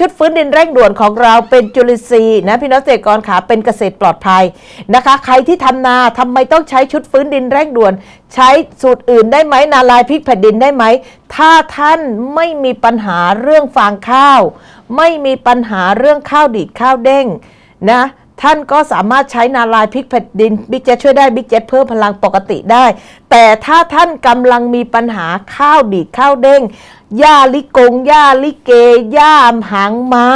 ชุดฟื้นดินเร่งด่วนของเราเป็นจุลินทรีย์นะพี่น้องเกษตรกรขาเป็นเกษตรปลอดภัยนะคะ ใครที่ทำนาทำไมต้องใช้ชุดฟื้นดินเร่งด่วน ใช้สูตรอื่นได้ไหมนาลายพริกแผ่นดินได้ไหม ถ้าท่านไม่มีปัญหาเรื่องฟางข้าว ไม่มีปัญหาเรื่องข้าวดีดข้าวเด้งนะ ท่านก็สามารถใช้นาลายพิกแผ่นดินบิ๊กเจ็ตช่วยได้บิ๊กเจ็ตเพิ่มพลังปกติได้ แต่ถ้าท่านกำลังมีปัญหาข้าวดีข้าวเด้งหญ้าลิกงหญ้าลิเกหญ้าหางม้า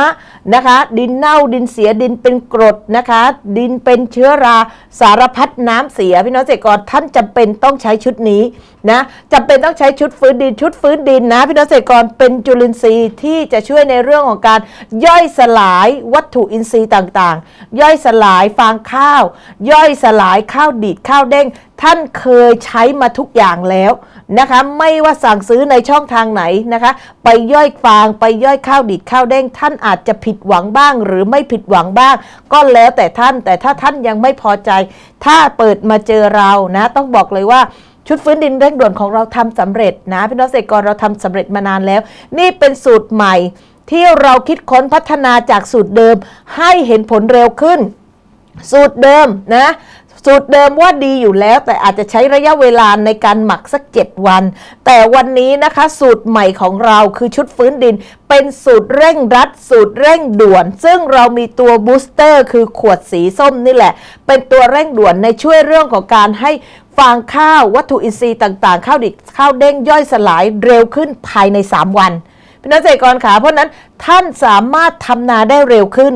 นะคะ ดินเน่าดินเสียดินเป็นกรดนะคะ ดินเป็นเชื้อราสารพัดน้ำเสียพี่น้องเกษตรกรท่านจำเป็นต้องใช้ชุดนี้นะจำเป็นต้องใช้ชุดฟื้นดินชุดฟื้นดินนะพี่น้องเกษตรกรเป็นจุลินทรีย์ที่จะช่วยในเรื่องของการย่อยสลายวัตถุอินทรีย์ต่างๆ ย่อยสลายฟางข้าว ย่อยสลายข้าวดีดข้าวเด้ง ท่านเคยใช้มาทุกอย่างแล้วนะคะ ไม่ว่าสั่งซื้อในช่องทางไหนนะคะ ไปย่อยฟางไปย่อยข้าวดิดข้าวเด้งท่านอาจจะผิดหวังบ้าง หรือไม่ผิดหวังบ้าง ก็แล้วแต่ท่านแต่ถ้าท่านยังไม่พอใจ ถ้าเปิดมาเจอเรานะต้องบอกเลยว่าชุดฟื้นดินเร่งด่วนของเราทำสำเร็จนะพี่น้องเกษตรกรเราทำสำเร็จมานานแล้ว นี่เป็นสูตรใหม่ที่เราคิดค้นพัฒนาจากสูตรเดิมให้เห็นผลเร็วขึ้น สูตรเดิมนะ สูตรเดิมว่าดีอยู่แล้ว แต่อาจจะใช้ระยะเวลาในการหมักสัก 7 วัน แต่วันนี้นะคะสูตรใหม่ของเราคือชุดฟื้นดิน เป็นสูตรเร่งรัด สูตรเร่งด่วน ซึ่งเรามีตัวบูสเตอร์คือขวดสีส้มนี่แหละ เป็นตัวเร่งด่วนในช่วยเรื่องของการให้ฟางข้าววัตถุอินทรีย์ต่างๆ ข้าวดิบข้าวเด้งย่อยสลายเร็วขึ้นภายใน 3 วันพี่น้องเกษตรกรขาเพราะนั้นท่านสามารถทำนาได้เร็วขึ้น